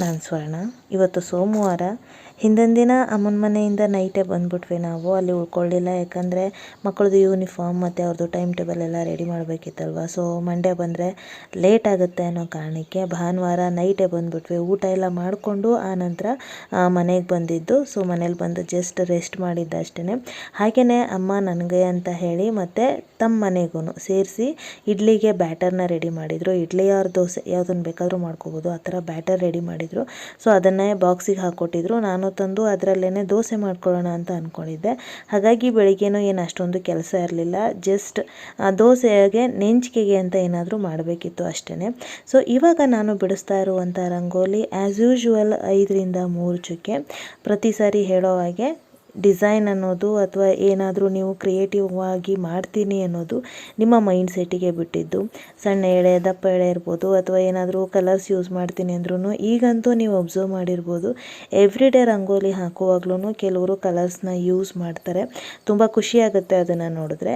ನಾನು ಸ್ವರ್ಣ. ಇವತ್ತು ಸೋಮವಾರ. ಹಿಂದಿನ ದಿನ ಅಮ್ಮನ ಮನೆಯಿಂದ ನೈಟೇ ಬಂದ್ಬಿಟ್ವಿ ನಾವು. ಅಲ್ಲಿ ಉಳ್ಕೊಳ್ಳಿಲ್ಲ ಯಾಕಂದರೆ ಮಕ್ಕಳದು ಯೂನಿಫಾರ್ಮ್ ಮತ್ತು ಅವ್ರದ್ದು ಟೈಮ್ ಟೇಬಲ್ ಎಲ್ಲ ರೆಡಿ ಮಾಡಬೇಕಿತ್ತಲ್ವ. ಸೊ ಮಂಡೇ ಬಂದರೆ ಲೇಟ್ ಆಗುತ್ತೆ ಅನ್ನೋ ಕಾರಣಕ್ಕೆ ಭಾನುವಾರ ನೈಟೇ ಬಂದ್ಬಿಟ್ವಿ. ಊಟ ಎಲ್ಲ ಮಾಡಿಕೊಂಡು ಆನಂತರ ಮನೆಗೆ ಬಂದಿದ್ದು. ಸೊ ಮನೇಲಿ ಬಂದು ಜಸ್ಟ್ ರೆಸ್ಟ್ ಮಾಡಿದ್ದೆ ಅಷ್ಟೇ ಹಾಗೆಯೇ ಅಮ್ಮ ನನಗೆ ಅಂತ ಹೇಳಿ ಮತ್ತು ತಮ್ಮ ಮನೆಗೂ ಸೇರಿಸಿ ಇಡ್ಲಿಗೆ ಬ್ಯಾಟರ್ನ ರೆಡಿ ಮಾಡಿದರು. ಇಡ್ಲಿ ಆರ್ ದೋಸೆ ಯಾವುದನ್ನು ಬೇಕಾದರೂ ಮಾಡ್ಕೋಬೋದು. ಆ ಥರ ಬ್ಯಾಟರ್ ರೆಡಿ ಮಾಡಿದರು. ಸೊ ಅದನ್ನೇ ಬಾಕ್ಸಿಗೆ ಹಾಕ್ಕೊಟ್ಟಿದ್ರು ನಾನು ತಂದು ಅದರಲ್ಲೇ ದೋಸೆ ಮಾಡ್ಕೊಳ್ಳೋಣ ಅಂತ ಅಂದ್ಕೊಂಡಿದ್ದೆ ಹಾಗಾಗಿ ಬೆಳಿಗ್ಗೆನೂ ಏನು ಅಷ್ಟೊಂದು ಕೆಲಸ ಇರಲಿಲ್ಲ. ಜಸ್ಟ್ ದೋಸೆಗೆ ನೆಂಚಿಕೆಗೆ ಅಂತ ಏನಾದರೂ ಮಾಡಬೇಕಿತ್ತು ಅಷ್ಟೇ ಸೊ ಇವಾಗ ನಾನು ಬಿಡಿಸ್ತಾ ಇರುವಂಥ ರಂಗೋಲಿ ಆ್ಯಸ್ ಯೂಶುವಲ್ ಐದರಿಂದ ಮೂರು ಚುಕ್ಕೆ. ಪ್ರತಿ ಸಾರಿ ಹೇಳೋ ಹಾಗೆ ಡಿಸೈನ್ ಅನ್ನೋದು ಅಥವಾ ಏನಾದರೂ ನೀವು ಕ್ರಿಯೇಟಿವ್ ಆಗಿ ಮಾಡ್ತೀನಿ ಅನ್ನೋದು ನಿಮ್ಮ ಮೈಂಡ್ ಸೆಟ್ಟಿಗೆ ಬಿಟ್ಟಿದ್ದು. ಸಣ್ಣ ಎಳೆ, ದಪ್ಪ ಎಳೆ ಇರ್ಬೋದು ಅಥವಾ ಏನಾದರೂ ಕಲರ್ಸ್ ಯೂಸ್ ಮಾಡ್ತೀನಿ ಅಂದ್ರೂ ಈಗಂತೂ ನೀವು ಒಬ್ಸರ್ವ್ ಮಾಡಿರ್ಬೋದು. ಎವ್ರಿ ಡೇ ರಂಗೋಲಿ ಹಾಕುವಾಗ್ಲೂ ಕೆಲವರು ಕಲರ್ಸ್ನ ಯೂಸ್ ಮಾಡ್ತಾರೆ. ತುಂಬ ಖುಷಿಯಾಗುತ್ತೆ ಅದನ್ನು ನೋಡಿದ್ರೆ.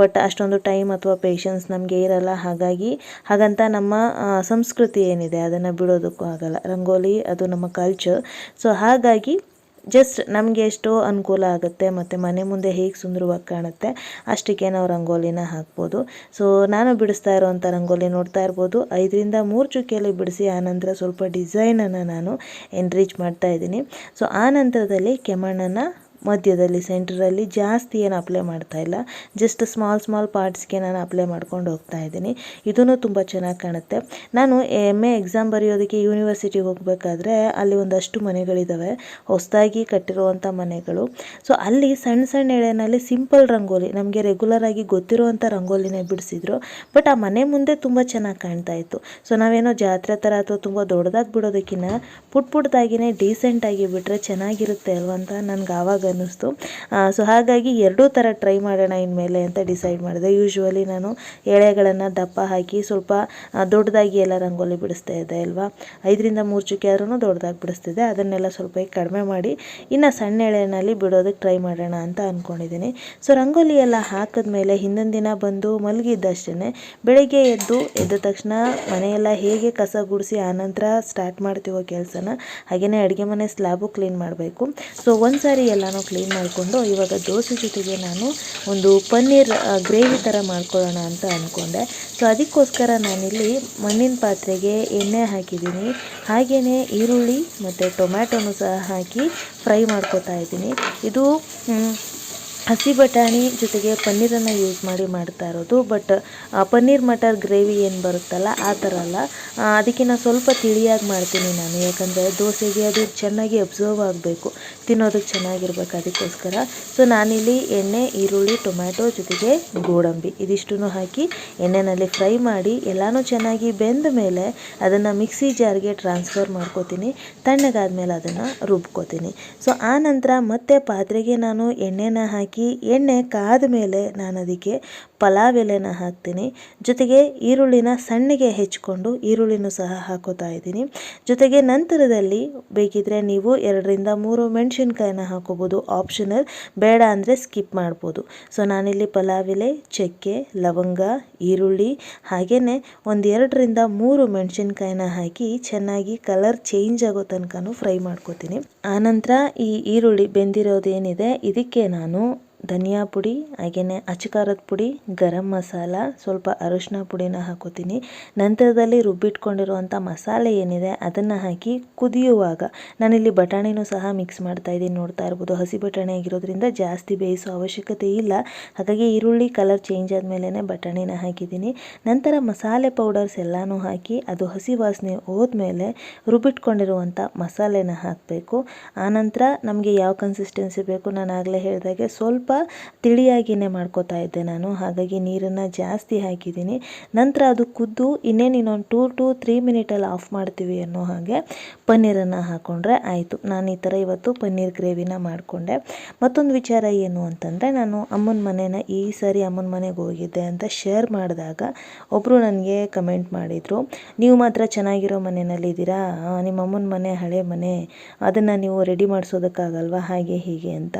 ಬಟ್ ಅಷ್ಟೊಂದು ಟೈಮ್ ಅಥವಾ ಪೇಷನ್ಸ್ ನಮಗೆ ಇರಲ್ಲ. ಹಾಗಾಗಿ ಹಾಗಂತ ನಮ್ಮ ಸಂಸ್ಕೃತಿ ಏನಿದೆ ಅದನ್ನು ಬಿಡೋದಕ್ಕೂ ಆಗಲ್ಲ. ರಂಗೋಲಿ ಅದು ನಮ್ಮ ಕಲ್ಚರ್ ಸೊ ಹಾಗಾಗಿ ಜಸ್ಟ್ ನಮಗೆ ಎಷ್ಟೋ ಅನುಕೂಲ ಆಗುತ್ತೆ ಮತ್ತು ಮನೆ ಮುಂದೆ ಹೇಗೆ ಸುಂದರವಾಗಿ ಕಾಣುತ್ತೆ ಅಷ್ಟಕ್ಕೆ ನಾವು ರಂಗೋಲಿನ ಹಾಕ್ಬೋದು. ಸೊ ನಾನು ಬಿಡಿಸ್ತಾ ಇರೋವಂಥ ರಂಗೋಲಿ ನೋಡ್ತಾ ಇರ್ಬೋದು. ಐದರಿಂದ ಮೂರು ಚುಕ್ಕಿಯಲ್ಲಿ ಬಿಡಿಸಿ ಆನಂತರ ಸ್ವಲ್ಪ ಡಿಸೈನನ್ನು ನಾನು ಎನ್ರಿಚ್ ಮಾಡ್ತಾ ಇದ್ದೀನಿ. ಸೊ ಆ ನಂತರದಲ್ಲಿ ಕೆಮಣ್ಣನ್ನು ಮಧ್ಯದಲ್ಲಿ, ಸೆಂಟ್ರಲ್ಲಿ ಜಾಸ್ತಿ ಏನು ಅಪ್ಲೈ ಮಾಡ್ತಾ ಇಲ್ಲ. ಜಸ್ಟ್ ಸ್ಮಾಲ್ ಸ್ಮಾಲ್ ಪಾರ್ಟ್ಸ್ಗೆ ನಾನು ಅಪ್ಲೈ ಮಾಡ್ಕೊಂಡು ಹೋಗ್ತಾ ಇದ್ದೀನಿ. ಇದೂ ತುಂಬ ಚೆನ್ನಾಗಿ ಕಾಣುತ್ತೆ. ನಾನು ಎಂ ಎ ಎಕ್ಸಾಮ್ ಬರೆಯೋದಕ್ಕೆ ಯೂನಿವರ್ಸಿಟಿಗೆ ಹೋಗಬೇಕಾದ್ರೆ ಅಲ್ಲಿ ಒಂದಷ್ಟು ಮನೆಗಳಿದ್ದಾವೆ ಹೊಸದಾಗಿ ಕಟ್ಟಿರುವಂಥ ಮನೆಗಳು. ಸೊ ಅಲ್ಲಿ ಸಣ್ಣ ಸಣ್ಣ ಎಳೆಯಲ್ಲಿ ಸಿಂಪಲ್ ರಂಗೋಲಿ, ನಮಗೆ ರೆಗ್ಯುಲರ್ ಆಗಿ ಗೊತ್ತಿರುವಂಥ ರಂಗೋಲಿನೇ ಬಿಡಿಸಿದ್ರು. ಬಟ್ ಆ ಮನೆ ಮುಂದೆ ತುಂಬ ಚೆನ್ನಾಗಿ ಕಾಣ್ತಾ ಇತ್ತು. ಸೊ ನಾವೇನೋ ಜಾತ್ರೆ ಥರ ಅಥವಾ ತುಂಬ ದೊಡ್ಡದಾಗಿ ಬಿಡೋದಕ್ಕಿಂತ ಪುಟ್ ಪುಟ್ಟದಾಗಿನೇ ಡೀಸೆಂಟಾಗಿ ಬಿಟ್ಟರೆ ಚೆನ್ನಾಗಿರುತ್ತೆ ಅಲ್ವಂತ ನನಗೆ ಆವಾಗ ಅನ್ನಿಸ್ತು. ಸೊ ಹಾಗಾಗಿ ಎರಡೂ ಥರ ಟ್ರೈ ಮಾಡೋಣ ಇನ್ಮೇಲೆ ಅಂತ ಡಿಸೈಡ್ ಮಾಡಿದೆ. ಯೂಶ್ವಲಿ ನಾನು ಎಳೆಗಳನ್ನು ದಪ್ಪ ಹಾಕಿ ಸ್ವಲ್ಪ ದೊಡ್ಡದಾಗಿ ಎಲ್ಲ ರಂಗೋಲಿ ಬಿಡಿಸ್ತಾ ಇದ್ದೆ ಅಲ್ವಾ? ಐದರಿಂದ ಮೂರು ಚುಕ್ಕೆ ಆದ್ರೂ ದೊಡ್ಡದಾಗಿ ಬಿಡಿಸ್ತಿದ್ದೆ. ಅದನ್ನೆಲ್ಲ ಸ್ವಲ್ಪ ಕಡಿಮೆ ಮಾಡಿ ಇನ್ನು ಸಣ್ಣ ಎಳೆನಲ್ಲಿ ಬಿಡೋದಕ್ಕೆ ಟ್ರೈ ಮಾಡೋಣ ಅಂತ ಅಂದ್ಕೊಂಡಿದ್ದೀನಿ ಸೊ ರಂಗೋಲಿ ಎಲ್ಲ ಹಾಕಿದ್ಮೇಲೆ ಹಿಂದಿನ ದಿನ ಬಂದು ಮಲಗಿದ್ದಷ್ಟೇ ಬೆಳಗ್ಗೆ ಎದ್ದು ಎದ್ದ ತಕ್ಷಣ ಮನೆಯೆಲ್ಲ ಹೇಗೆ ಕಸ ಗುಡಿಸಿ ಆನಂತರ ಸ್ಟಾರ್ಟ್ ಮಾಡ್ತೀವೋ ಕೆಲಸನ ಹಾಗೆಯೇ ಅಡುಗೆ ಮನೆ ಸ್ಲ್ಯಾಬು ಕ್ಲೀನ್ ಮಾಡಬೇಕು. ಸೊ ಒಂದು ಸಾರಿ ಎಲ್ಲನೂ ಕ್ಲೀನ್ ಮಾಡಿಕೊಂಡು ಇವಾಗ ದೋಸೆ ಜೊತೆಗೆ ನಾನು ಒಂದು ಪನ್ನೀರ್ ಗ್ರೇವಿ ಥರ ಮಾಡ್ಕೊಳ್ಳೋಣ ಅಂತ ಅಂದ್ಕೊಂಡೆ ಸೊ ಅದಕ್ಕೋಸ್ಕರ ನಾನಿಲ್ಲಿ ಮಣ್ಣಿನ ಪಾತ್ರೆಗೆ ಎಣ್ಣೆ ಹಾಕಿದ್ದೀನಿ. ಹಾಗೆಯೇ ಈರುಳ್ಳಿ ಮತ್ತು ಟೊಮ್ಯಾಟೋನು ಸಹ ಹಾಕಿ ಫ್ರೈ ಮಾಡ್ಕೊತಾ ಇದ್ದೀನಿ. ಇದು ಹಸಿ ಬಟಾಣಿ ಜೊತೆಗೆ ಪನ್ನೀರನ್ನು ಯೂಸ್ ಮಾಡಿ ಮಾಡ್ತಾ ಇರೋದು. ಬಟ್ ಪನ್ನೀರ್ ಮಟರ್ ಗ್ರೇವಿ ಏನು ಬರುತ್ತಲ್ಲ, ಆ ಥರ ಅಲ್ಲ. ಅದಕ್ಕೆ ಅದಕ್ಕಿಂತ ಸ್ವಲ್ಪ ತಿಳಿಯಾಗಿ ಮಾಡ್ತೀನಿ ನಾನು. ಯಾಕಂದರೆ ದೋಸೆಗೆ ಅದು ಚೆನ್ನಾಗಿ ಅಬ್ಸರ್ವ್ ಆಗಬೇಕು. ತಿನ್ನೋದಕ್ಕೆ ಚೆನ್ನಾಗಿರ್ಬೇಕು ಅದಕ್ಕೋಸ್ಕರ. ಸೊ ನಾನಿಲ್ಲಿ ಎಣ್ಣೆ, ಈರುಳ್ಳಿ, ಟೊಮ್ಯಾಟೊ ಜೊತೆಗೆ ಗೋಡಂಬಿ ಇದಿಷ್ಟನ್ನು ಹಾಕಿ ಎಣ್ಣೆನಲ್ಲಿ ಫ್ರೈ ಮಾಡಿ ಎಲ್ಲನೂ ಚೆನ್ನಾಗಿ ಬೆಂದ ಮೇಲೆ ಅದನ್ನು ಮಿಕ್ಸಿ ಜಾರ್ಗೆ ಟ್ರಾನ್ಸ್ಫರ್ ಮಾಡ್ಕೋತೀನಿ. ತಣ್ಣಗಾದ್ಮೇಲೆ ಅದನ್ನು ರುಬ್ಕೋತೀನಿ. ಸೊ ಆ ನಂತರ ಮತ್ತೆ ಪಾತ್ರೆಗೆ ನಾನು ಎಣ್ಣೆನ ಹಾಕಿ ಎಣ್ಣೆ ಕಾದ ಮೇಲೆ ನಾನು ಅದಕ್ಕೆ ಪಲಾವ್ ಎಲೆನ ಹಾಕ್ತೀನಿ. ಜೊತೆಗೆ ಈರುಳ್ಳಿನ ಸಣ್ಣಗೆ ಹೆಚ್ಕೊಂಡು ಈರುಳ್ಳಿನೂ ಸಹ ಹಾಕೋತಾ ಇದ್ದೀನಿ. ಜೊತೆಗೆ ನಂತರದಲ್ಲಿ ಬೇಕಿದ್ರೆ ನೀವು ಎರಡರಿಂದ ಮೂರು ಮೆಣಸಿನ್ಕಾಯಿನ ಹಾಕೋಬೋದು. ಆಪ್ಷನಲ್, ಬೇಡ ಅಂದರೆ ಸ್ಕಿಪ್ ಮಾಡ್ಬೋದು. ಸೊ, ನಾನಿಲ್ಲಿ ಪಲಾವ್ ಎಲೆ, ಚಕ್ಕೆ, ಲವಂಗ, ಈರುಳ್ಳಿ ಹಾಗೆಯೇ ಒಂದು ಎರಡರಿಂದ ಮೂರು ಮೆಣಸಿನ್ಕಾಯಿನ ಹಾಕಿ ಚೆನ್ನಾಗಿ ಕಲರ್ ಚೇಂಜ್ ಆಗೋ ತನಕನೂ ಫ್ರೈ ಮಾಡ್ಕೋತೀನಿ. ಆನಂತರ ಈ ಈರುಳ್ಳಿ ಬೆಂದಿರೋದೇನಿದೆ, ಇದಕ್ಕೆ ನಾನು ಧನಿಯಾ ಪುಡಿ ಹಾಗೆಯೇ ಖಾರದ ಪುಡಿ, ಗರಂ ಮಸಾಲ, ಸ್ವಲ್ಪ ಅರಿಶಿನ ಪುಡಿನ ಹಾಕೋತೀನಿ. ನಂತರದಲ್ಲಿ ರುಬ್ಬಿಟ್ಕೊಂಡಿರುವಂಥ ಮಸಾಲೆ ಏನಿದೆ, ಅದನ್ನು ಹಾಕಿ ಕುದಿಯುವಾಗ ನಾನಿಲ್ಲಿ ಬಟಾಣಿನೂ ಸಹ ಮಿಕ್ಸ್ ಮಾಡ್ತಾ ಇದ್ದೀನಿ. ನೋಡ್ತಾ ಇರ್ಬೋದು, ಹಸಿ ಬಟಾಣಿ ಆಗಿರೋದ್ರಿಂದ ಜಾಸ್ತಿ ಬೇಯಿಸೋ ಅವಶ್ಯಕತೆ ಇಲ್ಲ. ಹಾಗಾಗಿ ಈರುಳ್ಳಿ ಕಲರ್ ಚೇಂಜ್ ಆದಮೇಲೆ ಬಟಾಣಿನ ಹಾಕಿದ್ದೀನಿ. ನಂತರ ಮಸಾಲೆ ಪೌಡರ್ಸ್ ಎಲ್ಲನೂ ಹಾಕಿ ಅದು ಹಸಿ ವಾಸನೆ ಹೋದ್ಮೇಲೆ ರುಬ್ಬಿಟ್ಕೊಂಡಿರುವಂಥ ಮಸಾಲೆನ ಹಾಕಬೇಕು. ಆನಂತರ ನಮಗೆ ಯಾವ ಕನ್ಸಿಸ್ಟೆನ್ಸಿ ಬೇಕು ನಾನು ಆಗಲೇ ಹೇಳಿದಾಗೆ ಸ್ವಲ್ಪ ತಿಳಿಯಾಗಿಯೇ ಮಾಡ್ಕೋತಾ ಇದ್ದೆ ನಾನು. ಹಾಗಾಗಿ ನೀರನ್ನು ಜಾಸ್ತಿ ಹಾಕಿದ್ದೀನಿ. ನಂತರ ಅದು ಕುದ್ದು ಇನ್ನೇನು ಇನ್ನೊಂದು ಟೂ ಟು ತ್ರೀ ಮಿನಿಟಲ್ಲಿ ಆಫ್ ಮಾಡ್ತೀವಿ ಅನ್ನೋ ಹಾಗೆ ಪನ್ನೀರನ್ನು ಹಾಕ್ಕೊಂಡ್ರೆ ಆಯಿತು. ನಾನು ಈ ಥರ ಇವತ್ತು ಪನ್ನೀರ್ ಗ್ರೇವಿನ ಮಾಡಿಕೊಂಡೆ. ಮತ್ತೊಂದು ವಿಚಾರ ಏನು ಅಂತಂದರೆ ನಾನು ಅಮ್ಮನ ಮನೆನ ಈ ಸಾರಿ ಅಮ್ಮನ ಮನೆಗೆ ಹೋಗಿದ್ದೆ ಅಂತ ಶೇರ್ ಮಾಡಿದಾಗ ಒಬ್ಬರು ನನಗೆ ಕಮೆಂಟ್ ಮಾಡಿದರು. ನೀವು ಮಾತ್ರ ಚೆನ್ನಾಗಿರೋ ಮನೆಯಲ್ಲಿದ್ದೀರಾ ಇದ್ದೀರಾ? ನಿಮ್ಮ ಅಮ್ಮನ ಮನೆ ಹಳೆ ಮನೆ. ಅದನ್ನು ನೀವು ರೆಡಿ ಮಾಡಿಸೋದಕ್ಕಾಗಲ್ವಾ? ಹಾಗೆ ಹೀಗೆ ಅಂತ.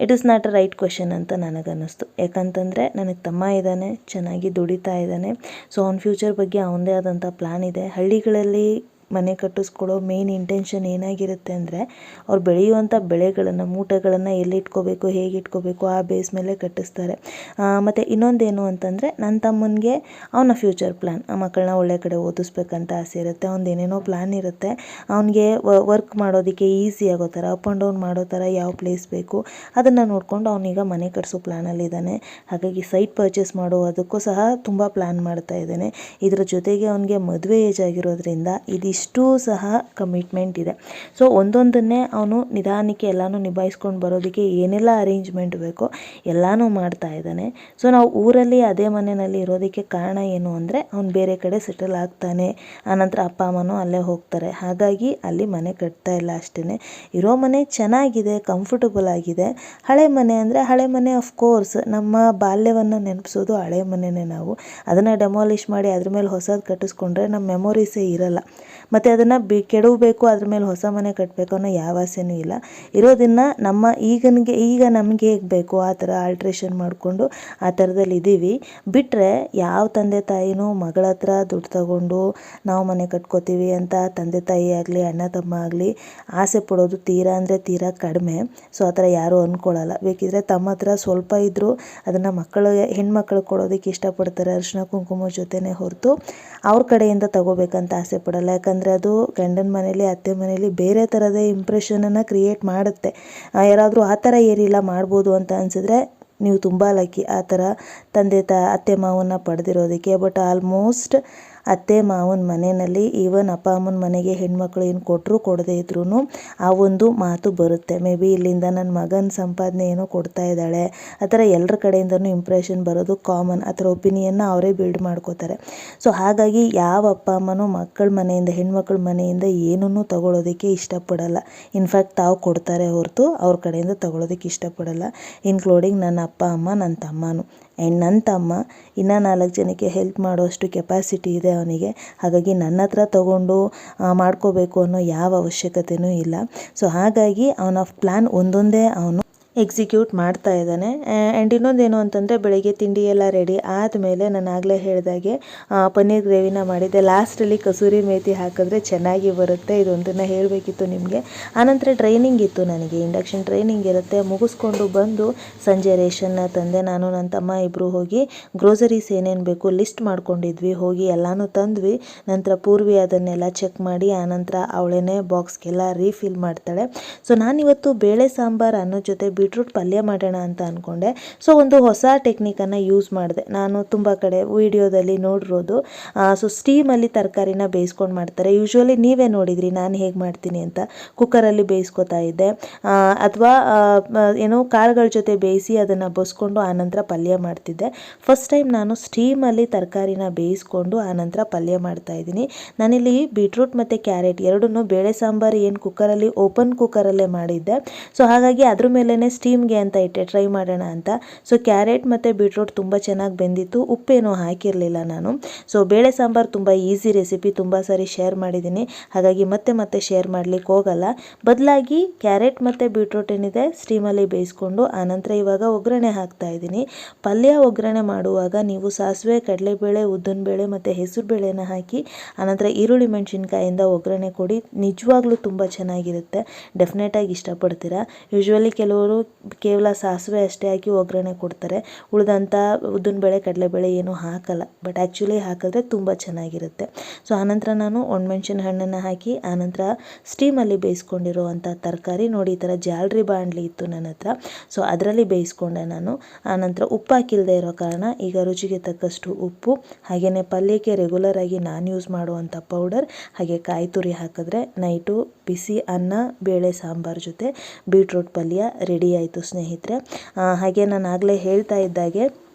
It is not a right question ಅಂತ ನನಗನ್ನಿಸ್ತು. ಯಾಕಂತಂದರೆ ನನಗೆ ತಮ್ಮ ಇದ್ದಾನೆ, ಚೆನ್ನಾಗಿ ದುಡಿತಾ ಇದ್ದಾನೆ. ಸೊ ಅವ್ನ ಫ್ಯೂಚರ್ ಬಗ್ಗೆ ಅವನದೇ ಆದಂಥ ಪ್ಲ್ಯಾನ್ ಇದೆ. ಹಳ್ಳಿಗಳಲ್ಲಿ ಮನೆ ಕಟ್ಟಿಸ್ಕೊಳ್ಳೋ ಮೇನ್ ಇಂಟೆನ್ಷನ್ ಏನಾಗಿರುತ್ತೆ ಅಂದರೆ ಅವ್ರು ಬೆಳೆಯುವಂಥ ಬೆಳೆಗಳನ್ನು, ಮೂಟೆಗಳನ್ನು ಎಲ್ಲಿ ಇಟ್ಕೋಬೇಕು, ಹೇಗೆ ಇಟ್ಕೋಬೇಕು, ಆ ಬೇಸ್ ಮೇಲೆ ಕಟ್ಟಿಸ್ತಾರೆ. ಮತ್ತು ಇನ್ನೊಂದೇನು ಅಂತಂದರೆ ನನ್ನ ತಮ್ಮನಿಗೆ ಅವನ ಫ್ಯೂಚರ್ ಪ್ಲ್ಯಾನ್ ಆ ಮಕ್ಕಳನ್ನ ಒಳ್ಳೆ ಕಡೆ ಓದಿಸ್ಬೇಕಂತ ಆಸೆ ಇರುತ್ತೆ. ಅವ್ನು ಏನೇನೋ ಪ್ಲ್ಯಾನ್ ಇರುತ್ತೆ. ಅವನಿಗೆ ವರ್ಕ್ ಮಾಡೋದಕ್ಕೆ ಈಸಿ ಆಗೋ ಥರ ಅಪ್ ಆ್ಯಂಡ್ ಡೌನ್ ಮಾಡೋ ಥರ ಯಾವ ಪ್ಲೇಸ್ ಬೇಕು, ಅದನ್ನು ನೋಡಿಕೊಂಡು ಅವನೀಗ ಮನೆ ಕಟ್ಟಿಸೋ ಪ್ಲ್ಯಾನಲ್ಲಿದ್ದಾನೆ ಹಾಗಾಗಿ ಸೈಟ್ ಪರ್ಚೇಸ್ ಮಾಡೋ ಅದಕ್ಕೂ ಸಹ ತುಂಬ ಪ್ಲ್ಯಾನ್ ಮಾಡ್ತಾ ಇದ್ದಾನೆ. ಇದರ ಜೊತೆಗೆ ಅವನಿಗೆ ಮದುವೆ ಏಜ್ ಆಗಿರೋದ್ರಿಂದ ಇದಿಷ್ಟು ಸಹ ಕಮಿಟ್ಮೆಂಟ್ ಇದೆ. ಸೊ ಒಂದೊಂದನ್ನೇ ಅವನು ನಿಧಾನಕ್ಕೆ ಎಲ್ಲನೂ ನಿಭಾಯಿಸ್ಕೊಂಡು ಬರೋದಕ್ಕೆ ಏನೆಲ್ಲ ಅರೇಂಜ್ಮೆಂಟ್ ಬೇಕೋ ಎಲ್ಲನೂ ಮಾಡ್ತಾ ಇದ್ದಾನೆ. ಸೊ ನಾವು ಊರಲ್ಲಿ ಅದೇ ಮನೆಯಲ್ಲಿ ಇರೋದಕ್ಕೆ ಕಾರಣ ಏನು ಅಂದರೆ ಅವ್ನು ಬೇರೆ ಕಡೆ ಸೆಟಲ್ ಆಗ್ತಾನೆ. ಆನಂತರ ಅಪ್ಪ, ಅಮ್ಮನೂ ಅಲ್ಲೇ ಹೋಗ್ತಾರೆ. ಹಾಗಾಗಿ ಅಲ್ಲಿ ಮನೆ ಕಟ್ತಾ ಇಲ್ಲ ಅಷ್ಟೇ ಇರೋ ಮನೆ ಚೆನ್ನಾಗಿದೆ ಕಂಫರ್ಟಬಲ್ ಆಗಿದೆ. ಹಳೆ ಮನೆ ಅಂದರೆ ಹಳೆ ಮನೆ ಆಫ್ ಕೋರ್ಸ್ ನಮ್ಮ ಬಾಲ್ಯವನ್ನು ನೆನಪಿಸೋದು ಹಳೆ ಮನೆಯೇ ನಾವು. ಅದನ್ನು ಡೆಮಾಲಿಷ್ ಮಾಡಿ ಅದ್ರ ಮೇಲೆ ಹೊಸದು ಕಟ್ಟಿಸ್ಕೊಂಡ್ರೆ ನಮ್ಮ ಮೆಮೊರೀಸೇ ಇರಲ್ಲ. ಮತ್ತು ಅದನ್ನು ಬಿ ಕೆಡವಬೇಕು, ಅದ್ರ ಮೇಲೆ ಹೊಸ ಮನೆ ಕಟ್ಟಬೇಕು ಅನ್ನೋ ಯಾವ ಆಸೆನೂ ಇಲ್ಲ. ಇರೋದನ್ನು ನಮ್ಮ ಈಗನಿಗೆ, ಈಗ ನಮಗೆ ಹೇಗೆ ಬೇಕು ಆ ಥರ ಆಲ್ಟ್ರೇಷನ್ ಮಾಡಿಕೊಂಡು ಆ ಥರದಲ್ಲಿ ಇದ್ದೀವಿ ಬಿಟ್ಟರೆ ಯಾವ ತಂದೆ ತಾಯಿನೂ ಮಗಳ ಹತ್ರ ದುಡ್ಡು ತಗೊಂಡು ನಾವು ಮನೆ ಕಟ್ಕೋತೀವಿ ಅಂತ ತಂದೆ ತಾಯಿ ಆಗಲಿ, ಅಣ್ಣ ತಮ್ಮ ಆಗಲಿ ಆಸೆ ಪಡೋದು ತೀರಾ ಅಂದರೆ ತೀರಾ ಕಡಿಮೆ. ಸೊ, ಆ ಥರ ಯಾರೂ ಅಂದ್ಕೊಳ್ಳಲ್ಲ ಬೇಕಿದ್ರೆ ತಮ್ಮ ಹತ್ರ ಸ್ವಲ್ಪ ಇದ್ದರೂ ಅದನ್ನು ಮಕ್ಕಳಿಗೆ ಹೆಣ್ಮಕ್ಳಿಗೆ ಕೊಡೋದಕ್ಕೆ ಇಷ್ಟಪಡ್ತಾರೆ ಅರಿಶಿನ ಕುಂಕುಮ ಜೊತೆನೇ ಹೊರತು ಅವ್ರ ಕಡೆಯಿಂದ ತಗೋಬೇಕಂತ ಆಸೆ ಪಡಲ್ಲ. ಯಾಕಂದರೆ ಅದು ಗಂಡನ ಮನೇಲಿ, ಅತ್ತೆ ಮನೇಲಿ ಬೇರೆ ಥರದ ಇಂಪ್ರೆಷನನ್ನು ಕ್ರಿಯೇಟ್ ಮಾಡುತ್ತೆ. ಯಾರಾದರೂ ಆ ಥರ ಏರಿಲ್ಲ ಮಾಡ್ಬೋದು ಅಂತ ಅನಿಸಿದ್ರೆ ನೀವು ತುಂಬ ಲಕ್ಕಿ ಆ ಥರ ತಂದೆ ತ, ಅತ್ತೆ ಮಾವನ್ನ ಪಡೆದಿರೋದಕ್ಕೆ ಬಟ್ ಆಲ್ಮೋಸ್ಟ್ ಅತ್ತೆ ಮಾವನ ಮನೆಯಲ್ಲಿ ಈವನ್ ಅಪ್ಪ ಅಮ್ಮನ ಮನೆಗೆ ಹೆಣ್ಮಕ್ಳು ಏನು ಕೊಟ್ಟರು ಕೊಡದೇ ಇದ್ರೂ ಆ ಒಂದು ಮಾತು ಬರುತ್ತೆ. ಮೇ ಬಿ ಇಲ್ಲಿಂದ ನನ್ನ ಮಗನ ಸಂಪಾದನೆ ಏನೋ ಕೊಡ್ತಾ ಇದ್ದಾಳೆ, ಆ ಥರ ಎಲ್ಲರ ಕಡೆಯಿಂದನೂ ಇಂಪ್ರೆಷನ್ ಬರೋದು ಕಾಮನ್ ಆ ಥರ ಒಪಿನಿಯನ್ನ ಅವರೇ ಬಿಲ್ಡ್ ಮಾಡ್ಕೋತಾರೆ. ಸೊ ಹಾಗಾಗಿ ಯಾವ ಅಪ್ಪ ಅಮ್ಮನೂ ಮಕ್ಕಳ ಮನೆಯಿಂದ, ಹೆಣ್ಮಕ್ಳ ಮನೆಯಿಂದ ಏನನ್ನೂ ತಗೊಳ್ಳೋದಕ್ಕೆ ಇಷ್ಟಪಡಲ್ಲ. ಇನ್ಫ್ಯಾಕ್ಟ್ ತಾವು ಕೊಡ್ತಾರೆ ಹೊರತು ಅವ್ರ ಕಡೆಯಿಂದ ತಗೊಳ್ಳೋದಕ್ಕೆ ಇಷ್ಟಪಡಲ್ಲ ಇನ್ಕ್ಲೂಡಿಂಗ್ ನನ್ನ ಅಪ್ಪ ಅಮ್ಮ, ನನ್ನ ತಮ್ಮನೂ. ಆ್ಯಂಡ್ ನನ್ನ ತಮ್ಮ ಇನ್ನು ನಾಲ್ಕು ಜನಕ್ಕೆ ಹೆಲ್ಪ್ ಮಾಡೋಷ್ಟು ಕೆಪಾಸಿಟಿ ಇದೆ ಅವನಿಗೆ. ಹಾಗಾಗಿ ನನ್ನ ಹತ್ರ ತಗೊಂಡು ಮಾಡ್ಕೋಬೇಕು ಅನ್ನೋ ಯಾವ ಅವಶ್ಯಕತೆಯೂ ಇಲ್ಲ. ಸೊ ಹಾಗಾಗಿ, ಅವನ ಪ್ಲ್ಯಾನ್ ಒಂದೊಂದೇ ಅವನು ಎಕ್ಸಿಕ್ಯೂಟ್ ಮಾಡ್ತಾ ಇದ್ದಾನೆ. ಆ್ಯಂಡ್ ಇನ್ನೊಂದೇನು ಅಂತಂದರೆ ಬೆಳಗ್ಗೆ ತಿಂಡಿ ಎಲ್ಲ ರೆಡಿ ಆದಮೇಲೆ ನಾನು ಆಗಲೇ ಹೇಳಿದಾಗೆ ಪನ್ನೀರ್ ಗ್ರೇವಿನ ಮಾಡಿದ್ದೆ. ಲಾಸ್ಟಲ್ಲಿ ಕಸೂರಿ ಮೇಥಿ ಹಾಕಿದ್ರೆ ಚೆನ್ನಾಗಿ ಬರುತ್ತೆ. ಇದೊಂದನ್ನು ಹೇಳಬೇಕಿತ್ತು ನಿಮಗೆ. ಆನಂತರ ಟ್ರೈನಿಂಗ್ ಇತ್ತು ನನಗೆ. ಇಂಡಕ್ಷನ್ ಟ್ರೈನಿಂಗ್ ಇರುತ್ತೆ. ಮುಗಿಸ್ಕೊಂಡು ಬಂದು ಸಂಜೆ ರೇಷನ್ನ ತಂದೆ, ನಾನು, ನನ್ನ ತಮ್ಮ ಇಬ್ಬರು ಹೋಗಿ ಗ್ರೋಸರೀಸ್ ಏನೇನು ಬೇಕು ಲಿಸ್ಟ್ ಮಾಡ್ಕೊಂಡಿದ್ವಿ. ಹೋಗಿ ಎಲ್ಲನೂ ತಂದ್ವಿ. ನಂತರ ಪೂರ್ವಿ ಅದನ್ನೆಲ್ಲ ಚೆಕ್ ಮಾಡಿ, ಆನಂತರ ಅವಳೇನೆ ಬಾಕ್ಸ್ಗೆಲ್ಲ ರೀಫಿಲ್ ಮಾಡ್ತಾಳೆ. ಸೊ ನಾನಿವತ್ತು ಬೇಳೆ ಸಾಂಬಾರು ಅನ್ನೋ ಜೊತೆ ಬೀಟ್ರೂಟ್ ಪಲ್ಯ ಮಾಡೋಣ ಅಂತ ಅಂದ್ಕೊಂಡೆ ಸೊ ಒಂದು ಹೊಸ ಟೆಕ್ನಿಕನ್ನು ಯೂಸ್ ಮಾಡಿದೆ. ನಾನು ತುಂಬ ಕಡೆ ವಿಡಿಯೋದಲ್ಲಿ ನೋಡಿರೋದು. ಸೊ ಸ್ಟೀಮಲ್ಲಿ ತರಕಾರಿನ ಬೇಯಿಸ್ಕೊಂಡು ಮಾಡ್ತಾರೆ. ಯೂಶ್ವಲಿ ನೀವೇ ನೋಡಿದ್ರಿ, ನಾನು ಹೇಗೆ ಮಾಡ್ತೀನಿ ಅಂತ. ಕುಕ್ಕರಲ್ಲಿ ಬೇಯಿಸ್ಕೊತಾ ಇದ್ದೆ. ಅಥವಾ ಏನೋ ಕಾಳುಗಳ ಜೊತೆ ಬೇಯಿಸಿ ಅದನ್ನು ಬಸ್ಕೊಂಡು ಆನಂತರ ಪಲ್ಯ ಮಾಡ್ತಿದ್ದೆ. ಫಸ್ಟ್ ಟೈಮ್ ನಾನು ಸ್ಟೀಮಲ್ಲಿ ತರಕಾರಿನ ಬೇಯಿಸ್ಕೊಂಡು ಆನಂತರ ಪಲ್ಯ ಮಾಡ್ತಾ ಇದ್ದೀನಿ. ನಾನಿಲ್ಲಿ ಬೀಟ್ರೂಟ್ ಮತ್ತು ಕ್ಯಾರೆಟ್ ಎರಡನ್ನೂ, ಬೇಳೆ ಸಾಂಬಾರು ಏನು ಕುಕ್ಕರಲ್ಲಿ ಓಪನ್ ಕುಕ್ಕರಲ್ಲೇ ಮಾಡಿದ್ದೆ. ಸೊ ಹಾಗಾಗಿ ಅದ್ರ ಮೇಲೇ ಸ್ಟೀಮ್ಗೆ ಅಂತ ಇಟ್ಟೆ ಟ್ರೈ ಮಾಡೋಣ ಅಂತ. ಸೊ ಕ್ಯಾರೆಟ್ ಮತ್ತು ಬೀಟ್ರೋಟ್ ತುಂಬ ಚೆನ್ನಾಗಿ ಬೆಂದಿತ್ತು. ಉಪ್ಪೇನೂ ಹಾಕಿರಲಿಲ್ಲ ನಾನು. ಸೊ ಬೇಳೆ ಸಾಂಬಾರು ತುಂಬ ಈಸಿ ರೆಸಿಪಿ ತುಂಬ ಸಾರಿ ಶೇರ್ ಮಾಡಿದ್ದೀನಿ. ಹಾಗಾಗಿ ಮತ್ತೆ ಮತ್ತೆ ಶೇರ್ ಮಾಡಲಿಕ್ಕೆ ಹೋಗಲ್ಲ. ಬದಲಾಗಿ ಕ್ಯಾರೆಟ್ ಮತ್ತು ಬೀಟ್ರೋಟ್ ಏನಿದೆ ಸ್ಟೀಮಲ್ಲಿ ಬೇಯಿಸ್ಕೊಂಡು, ಆನಂತರ ಇವಾಗ ಒಗ್ಗರಣೆ ಹಾಕ್ತಾ ಇದ್ದೀನಿ. ಪಲ್ಯ ಒಗ್ಗರಣೆ ಮಾಡುವಾಗ ನೀವು ಸಾಸಿವೆ, ಕಡಲೆಬೇಳೆ, ಉದ್ದಿನಬೇಳೆ ಮತ್ತು ಹೆಸರು ಬೇಳೆನ ಹಾಕಿ, ಆನಂತರ ಈರುಳ್ಳಿ ಮೆಣಸಿನ್ಕಾಯಿಂದ ಒಗ್ಗರಣೆ ಕೊಡಿ. ನಿಜವಾಗ್ಲೂ ತುಂಬ ಚೆನ್ನಾಗಿರುತ್ತೆ. ಡೆಫಿನೆಟಾಗಿ ಇಷ್ಟಪಡ್ತೀರಾ. ಯೂಶ್ವಲಿ ಕೆಲವರು ಕೇವಲ ಸಾಸಿವೆ ಅಷ್ಟೇ ಹಾಕಿ ಒಗ್ಗರಣೆ ಕೊಡ್ತಾರೆ. ಉಳಿದಂಥ ಉದ್ದಿನಬೇಳೆ ಕಡಲೆಬೇಳೆ ಏನೂ ಹಾಕಲ್ಲ. ಬಟ್ ಆ್ಯಕ್ಚುಲಿ ಹಾಕಿದ್ರೆ ತುಂಬ ಚೆನ್ನಾಗಿರುತ್ತೆ. ಸೊ ಆನಂತರ ನಾನು ಒಣಮೆಣ್ಸಿನ ಹಣ್ಣನ್ನು ಹಾಕಿ, ಆನಂತರ ಸ್ಟೀಮಲ್ಲಿ ಬೇಯಿಸ್ಕೊಂಡಿರುವಂಥ ತರಕಾರಿ ನೋಡಿ, ಈ ಥರ ಜಾಲ್ರಿ ಬಾಣಲಿ ಇತ್ತು ನನ್ನ ಹತ್ರ. ಸೊ ಅದರಲ್ಲಿ ಬೇಯಿಸ್ಕೊಂಡೆ ನಾನು. ಆನಂತರ ಉಪ್ಪು ಹಾಕಿಲ್ಲದೆ ಇರೋ ಕಾರಣ ಈಗ ರುಚಿಗೆ ತಕ್ಕಷ್ಟು ಉಪ್ಪು ಹಾಗೆಯೇ ಪಲ್ಯಕ್ಕೆ ರೆಗ್ಯುಲರ್ ಆಗಿ ನಾನು ಯೂಸ್ ಮಾಡುವಂಥ ಪೌಡರ್ ಹಾಗೆ ಕಾಯಿ ತುರಿ ಹಾಕಿದ್ರೆ ನೈಟು ಬಿಸಿ ಅನ್ನ, ಬೇಳೆ, ಸಾಂಬಾರು ಜೊತೆ ಬೀಟ್ರೂಟ್ ಪಲ್ಯ ರೆಡಿ ಆಯಿತು ಸ್ನೇಹಿತರೆ. ಹಾಗೆ ನಾನು ಆಗಲೇ ಹೇಳ್ತಾ ಇದ್ದಾಗೆ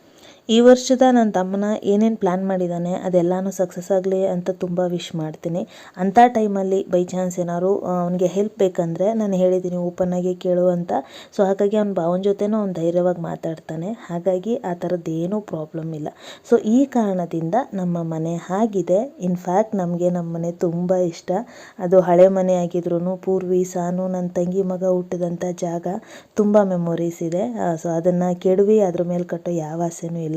ಈ ವರ್ಷದ ನನ್ನ ತಮ್ಮನ ಏನೇನು ಪ್ಲ್ಯಾನ್ ಮಾಡಿದ್ದಾನೆ ಅದೆಲ್ಲನೂ ಸಕ್ಸಸ್ ಆಗಲಿ ಅಂತ ತುಂಬ ವಿಶ್ ಮಾಡ್ತೀನಿ. ಅಂಥ ಟೈಮಲ್ಲಿ ಬೈ ಚಾನ್ಸ್ ಏನಾದ್ರು ಅವನಿಗೆ ಹೆಲ್ಪ್ ಬೇಕಂದರೆ ನಾನು ಹೇಳಿದ್ದೀನಿ ಓಪನ್ ಆಗಿ ಕೇಳು ಅಂತ. ಸೊ ಹಾಗಾಗಿ ಅವ್ನ ಭಾವನ ಜೊತೆನೂ ಅವ್ನು ಧೈರ್ಯವಾಗಿ ಮಾತಾಡ್ತಾನೆ. ಹಾಗಾಗಿ ಆ ಥರದ್ದೇನೂ ಪ್ರಾಬ್ಲಮ್ ಇಲ್ಲ. ಸೊ ಈ ಕಾರಣದಿಂದ ನಮ್ಮ ಮನೆ ಹಾಗಿದೆ ಇನ್ಫ್ಯಾಕ್ಟ್ ನಮಗೆ ನಮ್ಮ ಮನೆ ತುಂಬ ಇಷ್ಟ. ಅದು ಹಳೆ ಮನೆ ಆಗಿದ್ರು ಪೂರ್ವಿ ಸಾನು ನನ್ನ ತಂಗಿ ಮಗ ಹುಟ್ಟಿದಂಥ ಜಾಗ, ತುಂಬ ಮೆಮೊರೀಸ್ ಇದೆ. ಸೊ ಅದನ್ನು ಕೆಡವಿ, ಅದ್ರ ಮೇಲೆ ಕಟ್ಟೋ ಯಾವ ಆಸೆನೂ ಇಲ್ಲ.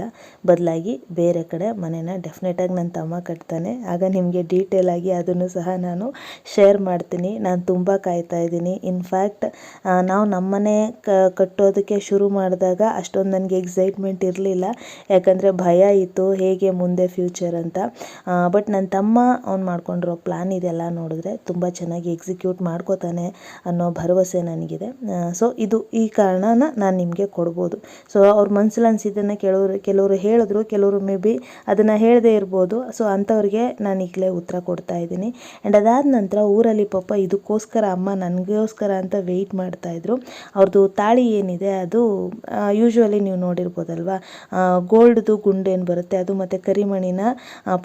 ಬದಲಾಗಿ ಬೇರೆ ಕಡೆ ಮನೇನ ಡೆಫಿನೆಟಾಗಿ ನನ್ನ ತಮ್ಮ ಕಟ್ತಾನೆ. ಆಗ ನಿಮಗೆ ಡೀಟೇಲ್ ಆಗಿ ಅದನ್ನು ಸಹ ನಾನು ಶೇರ್ ಮಾಡ್ತೀನಿ. ನಾನು ತುಂಬ ಕಾಯ್ತಾ ಇದ್ದೀನಿ. ಇನ್ಫ್ಯಾಕ್ಟ್ ನಾವು ನಮ್ಮನೆ ಕ, ಕಟ್ಟೋದಕ್ಕೆ ಶುರು ಮಾಡಿದಾಗ ಅಷ್ಟೊಂದು ನನಗೆ ಎಕ್ಸೈಟ್ಮೆಂಟ್ ಇರಲಿಲ್ಲ. ಯಾಕಂದರೆ ಭಯ ಇತ್ತು, ಹೇಗೆ ಮುಂದೆ ಫ್ಯೂಚರ್ ಅಂತ. ಬಟ್ ನನ್ನ ತಮ್ಮ ಅವ್ನು ಮಾಡ್ಕೊಂಡಿರೋ ಪ್ಲ್ಯಾನ್ ಇದೆಲ್ಲ ನೋಡಿದ್ರೆ ತುಂಬ ಚೆನ್ನಾಗಿ ಎಕ್ಸಿಕ್ಯೂಟ್ ಮಾಡ್ಕೋತಾನೆ ಅನ್ನೋ ಭರವಸೆ ನನಗಿದೆ. ಸೊ ಇದು ಈ ಕಾರಣನ ನಾನು ನಿಮಗೆ ಕೊಡ್ಬೋದು. ಸೊ ಅವ್ರ ಮನಸ್ಸಲ್ಲಿ ಅನಿಸಿದ್ದನ್ನು ಕೆಲವರು ಕೆಲವರು ಹೇಳಿದ್ರು, ಕೆಲವರು ಮೇ ಬಿ ಅದನ್ನು ಹೇಳದೇ ಇರ್ಬೋದು. ಸೊ ಅಂಥವ್ರಿಗೆ ನಾನು ಈಗಲೇ ಉತ್ತರ ಕೊಡ್ತಾ ಇದ್ದೀನಿ. ಆ್ಯಂಡ್ ಅದಾದ ನಂತರ ಊರಲ್ಲಿ ಪಾಪ ಇದಕ್ಕೋಸ್ಕರ ಅಮ್ಮ ನನಗೋಸ್ಕರ ಅಂತ ವೆಯ್ಟ್ ಮಾಡ್ತಾಯಿದ್ರು ಅವ್ರದ್ದು ತಾಳಿ ಏನಿದೆ ಅದು ಯೂಶ್ವಲಿ ನೀವು ನೋಡಿರ್ಬೋದಲ್ವಾ? ಗೋಲ್ಡ್ದು ಗುಂಡೇನು ಬರುತ್ತೆ, ಅದು ಮತ್ತು ಕರಿಮಣಿನ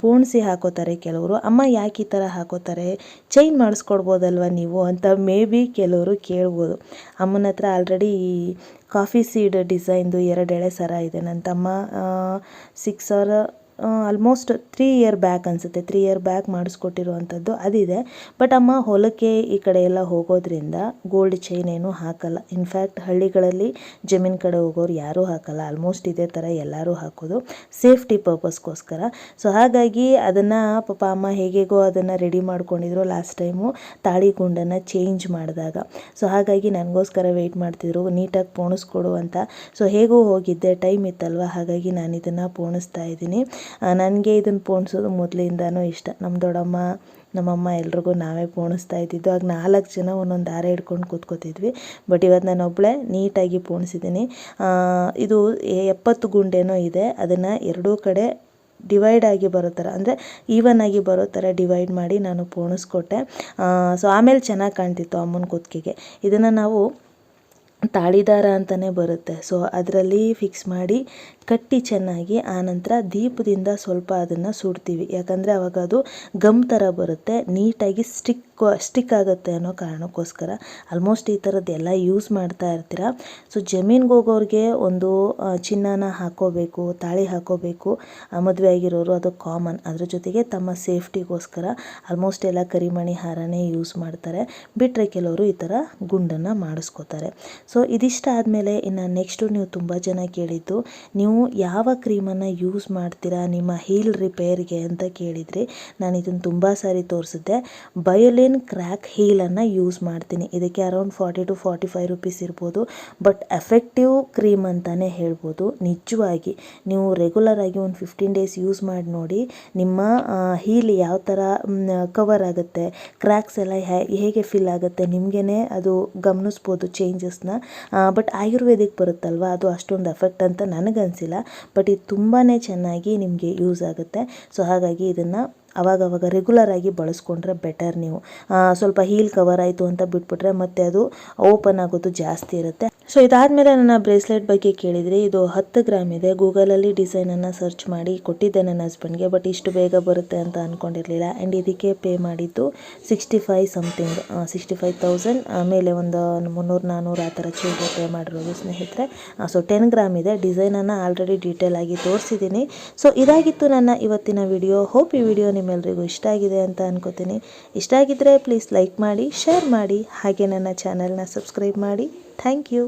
ಪೋಣಿಸಿ ಹಾಕೋತಾರೆ ಕೆಲವರು. ಅಮ್ಮ ಯಾಕೆ ಈ ಥರ ಹಾಕೋತಾರೆ? ಚೈನ್ ಮಾಡಿಸ್ಕೊಡ್ಬೋದಲ್ವ ನೀವು ಅಂತ ಮೇ ಬಿ ಕೆಲವರು ಕೇಳ್ಬೋದು. ಅಮ್ಮನ ಹತ್ರ ಆಲ್ರೆಡಿ ಕಾಫಿ ಸೀಡ್ ಡಿಸೈನ್ದು ಎರಡು ಎಳೆ ಸರ ಇದೆ. ನನ್ನ ತಮ್ಮ six or almost three year back ಅನಿಸುತ್ತೆ. ತ್ರೀ ಇಯರ್ ಬ್ಯಾಕ್ ಮಾಡಿಸ್ಕೊಟ್ಟಿರುವಂಥದ್ದು ಅದಿದೆ. ಬಟ್ ಅಮ್ಮ ಹೊಲಕ್ಕೆ ಈ ಕಡೆ ಎಲ್ಲ ಹೋಗೋದ್ರಿಂದ ಗೋಲ್ಡ್ ಚೈನ್ ಏನೂ ಹಾಕಲ್ಲ. ಇನ್ಫ್ಯಾಕ್ಟ್ ಹಳ್ಳಿಗಳಲ್ಲಿ ಜಮೀನು ಕಡೆ ಹೋಗೋರು ಯಾರೂ ಹಾಕಲ್ಲ. ಆಲ್ಮೋಸ್ಟ್ ಇದೇ ಥರ ಎಲ್ಲರೂ ಹಾಕೋದು ಸೇಫ್ಟಿ ಪರ್ಪಸ್ಗೋಸ್ಕರ ಸೊ ಹಾಗಾಗಿ ಅದನ್ನು ಪಾಪ ಅಮ್ಮ ಹೇಗೆಗೋ ಅದನ್ನು ರೆಡಿ ಮಾಡ್ಕೊಂಡಿದ್ರು ಲಾಸ್ಟ್ ಟೈಮು ತಾಳಿ ಗುಂಡನ್ನು ಚೇಂಜ್ ಮಾಡಿದಾಗ. ಸೊ ಹಾಗಾಗಿ ನನಗೋಸ್ಕರ ವೆಯ್ಟ್ ಮಾಡ್ತಿದ್ರು. ನೀಟಾಗಿ ಪೋಣಿಸ್ಕೊಡು ಅಂತ. ಸೊ ಹೇಗೂ ಹೋಗಿದ್ದೆ. ಟೈಮ್ ಇತ್ತಲ್ವ? ಹಾಗಾಗಿ ನಾನು ಇದನ್ನು ಪೋಣಿಸ್ತಾ ಇದ್ದೀನಿ. ನನಗೆ ಇದನ್ನು ಪೋಣಿಸೋದು ಮೊದಲಿಂದನೂ ಇಷ್ಟ. ನಮ್ಮ ದೊಡ್ಡಮ್ಮ, ನಮ್ಮಮ್ಮ ಎಲ್ರಿಗೂ ನಾವೇ ಪೋಣಿಸ್ತಾ ಇದ್ದಿದ್ದು. ಆಗ ನಾಲ್ಕು ಜನ ಒಂದೊಂದು ದಾರ ಹಿಡ್ಕೊಂಡು ಕೂತ್ಕೋತಿದ್ವಿ. ಬಟ್ ಇವತ್ತು ನಾನು ಒಬ್ಬಳೇ ನೀಟಾಗಿ ಪೋಣಿಸಿದ್ದೀನಿ ಇದು ಎಪ್ಪತ್ತು ಗುಂಡೇನೋ ಇದೆ. ಅದನ್ನು ಎರಡೂ ಕಡೆ ಡಿವೈಡ್ ಆಗಿ ಬರೋ ಥರ ಅಂದರೆ ಈವನ್ ಆಗಿ ಬರೋ ಥರ ಡಿವೈಡ್ ಮಾಡಿ ನಾನು ಪೋಣಿಸ್ಕೊಟ್ಟೆ. ಸೊ ಆಮೇಲೆ ಚೆನ್ನಾಗಿ ಕಾಣ್ತಿತ್ತು ಅಮ್ಮನ ಕುತ್ತಿಗೆಗೆ ಇದನ್ನು ನಾವು ತಾಳಿದಾರ ಅಂತಲೇ ಬರುತ್ತೆ. ಸೊ ಅದರಲ್ಲಿ ಫಿಕ್ಸ್ ಮಾಡಿ ಕಟ್ಟಿ ಚೆನ್ನಾಗಿ ಆನಂತರ ದೀಪದಿಂದ ಸ್ವಲ್ಪ ಅದನ್ನು ಸುಡ್ತೀವಿ. ಯಾಕಂದರೆ ಅವಾಗ ಅದು ಗಮ್ ಥರ ಬರುತ್ತೆ. ನೀಟಾಗಿ ಸ್ಟಿಕ್ ಸ್ಟಿಕ್ ಆಗುತ್ತೆ ಅನ್ನೋ ಕಾರಣಕ್ಕೋಸ್ಕರ ಆಲ್ಮೋಸ್ಟ್ ಈ ಥರದ್ದೆಲ್ಲ ಯೂಸ್ ಮಾಡ್ತಾ ಇರ್ತೀರ? ಸೊ ಜಮೀನ್ಗೆ ಹೋಗೋರಿಗೆ ಒಂದು ಚಿನ್ನನ ಹಾಕೋಬೇಕು, ತಾಳಿ ಹಾಕೋಬೇಕು ಮದುವೆ ಆಗಿರೋರು ಅದು ಕಾಮನ್ ಅದ್ರ ಜೊತೆಗೆ ತಮ್ಮ ಸೇಫ್ಟಿಗೋಸ್ಕರ ಆಲ್ಮೋಸ್ಟ್ ಎಲ್ಲ ಕರಿಮಣಿ ಹಾರನೇ ಯೂಸ್ ಮಾಡ್ತಾರೆ. ಬಿಟ್ಟರೆ ಕೆಲವರು ಈ ಥರ ಗುಂಡನ್ನು ಮಾಡಿಸ್ಕೋತಾರೆ. ಸೊ ಇದಿಷ್ಟ ಆದಮೇಲೆ ಇನ್ನು ನೆಕ್ಸ್ಟು ನೀವು ತುಂಬ ಜನ ಕೇಳಿದ್ದು, ನೀವು ಯಾವ ಕ್ರೀಮನ್ನು ಯೂಸ್ ಮಾಡ್ತೀರಾ, ನಿಮ್ಮ ಹೀಲ್ ರಿಪೇರಿಗೆ ಅಂತ ಕೇಳಿದ್ರಿ ನಾನು ಇದನ್ನು ತುಂಬ ಸಾರಿ ತೋರಿಸಿದ್ದೆ. ಬಯೋಲಿನ್ ಕ್ರ್ಯಾಕ್ ಹೀಲನ್ನು ಯೂಸ್ ಮಾಡ್ತೀನಿ. ಇದಕ್ಕೆ around forty to forty five rupees ಇರ್ಬೋದು. ಬಟ್ ಎಫೆಕ್ಟಿವ್ ಕ್ರೀಮ್ ಅಂತಲೇ ಹೇಳ್ಬೋದು. ನಿಜವಾಗಿ ನೀವು ರೆಗ್ಯುಲರ್ ಆಗಿ ಒಂದು ಫಿಫ್ಟೀನ್ ಡೇಸ್ ಯೂಸ್ ಮಾಡಿ ನೋಡಿ ನಿಮ್ಮ ಹೀಲ್ ಯಾವ ಥರ ಕವರ್ ಆಗುತ್ತೆ ಕ್ರ್ಯಾಕ್ಸ್ ಎಲ್ಲ ಹೇಗೆ ಫಿಲ್ ಆಗುತ್ತೆ ನಿಮಗೇ ಅದು ಗಮನಿಸ್ಬೋದು ಚೇಂಜಸ್ನ ಬಟ್ ಆಯುರ್ವೇದಿಕ್ ಬರುತ್ತಲ್ವ, ಅದು ಅಷ್ಟೊಂದು ಎಫೆಕ್ಟ್ ಅಂತ ನನಗನ್ಸಿಲ್ಲ. ಬಟ್ ಇದು ತುಂಬಾ ಚೆನ್ನಾಗಿ ನಿಮಗೆ ಯೂಸ್ ಆಗುತ್ತೆ. ಸೊ ಹಾಗಾಗಿ ಇದನ್ನು ಅವಾಗವಾಗ ರೆಗ್ಯುಲರ್ ಆಗಿ ಬಳಸ್ಕೊಂಡ್ರೆ ಬೆಟರ್ ನೀವು. ಸ್ವಲ್ಪ ಹೀಲ್ ಕವರ್ ಆಯಿತು ಅಂತ ಬಿಟ್ಬಿಟ್ರೆ ಮತ್ತೆ ಅದು ಓಪನ್ ಆಗೋದು ಜಾಸ್ತಿ ಇರುತ್ತೆ. ಸೊ ಇದಾದಮೇಲೆ ನನ್ನ ಬ್ರೇಸ್ಲೆಟ್ ಬಗ್ಗೆ ಕೇಳಿದರೆ ಇದು ಹತ್ತು ಗ್ರಾಮ್ ಇದೆ. ಗೂಗಲಲ್ಲಿ ಡಿಸೈನನ್ನು ಸರ್ಚ್ ಮಾಡಿ ಕೊಟ್ಟಿದ್ದೆ ನನ್ನ ಹಸ್ಬೆಂಡ್ಗೆ ಬಟ್ ಇಷ್ಟು ಬೇಗ ಬರುತ್ತೆ ಅಂತ ಅಂದ್ಕೊಂಡಿರಲಿಲ್ಲ ಆ್ಯಂಡ್ ಇದಕ್ಕೆ ಪೇ ಮಾಡಿದ್ದು sixty five something sixty five thousand ಆಮೇಲೆ ಒಂದು ಮುನ್ನೂರು ನಾನ್ನೂರು ಆ ಥರ ಚೇಂಜ್ ಪೇ ಮಾಡಿರೋದು ಸ್ನೇಹಿತರೆ. ಸೊ ಟೆನ್ ಗ್ರಾಮ್ ಇದೆ. ಡಿಸೈನನ್ನು ಆಲ್ರೆಡಿ ಡೀಟೇಲ್ ಆಗಿ ತೋರಿಸಿದ್ದೀನಿ. ಸೊ ಇದಾಗಿತ್ತು ನನ್ನ ಇವತ್ತಿನ ವಿಡಿಯೋ ಹೋಪ್ ಈ ವಿಡಿಯೋ ನಿಮ್ಮೆಲ್ಲರಿಗೂ ಇಷ್ಟ ಆಗಿದೆ ಅಂತ ಅನ್ಕೋತೀನಿ. ಇಷ್ಟ ಆಗಿದ್ದರೆ ಪ್ಲೀಸ್ ಲೈಕ್ ಮಾಡಿ ಶೇರ್ ಮಾಡಿ, ಹಾಗೆ ನನ್ನ ಚಾನಲ್ನ ಸಬ್ಸ್ಕ್ರೈಬ್ ಮಾಡಿ. Thank you